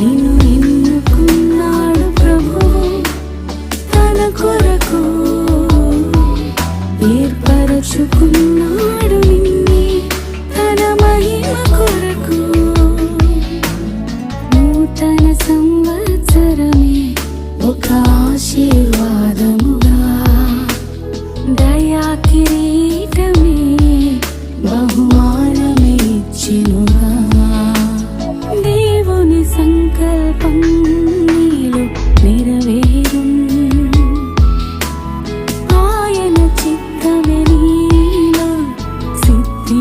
నిన్ను ఎన్నుకున్నాడు ప్రభు. తన కొరకు ఏర్పరచుకున్నాడు నిన్నే కొరకు. నూతన సంవత్సరమే ఒక ఆశీర్వాదముగా. దయా కిరీ సంకల్పం నీలో నెరవేరు. ఆయన చిత్తమే నీలో సిద్ధి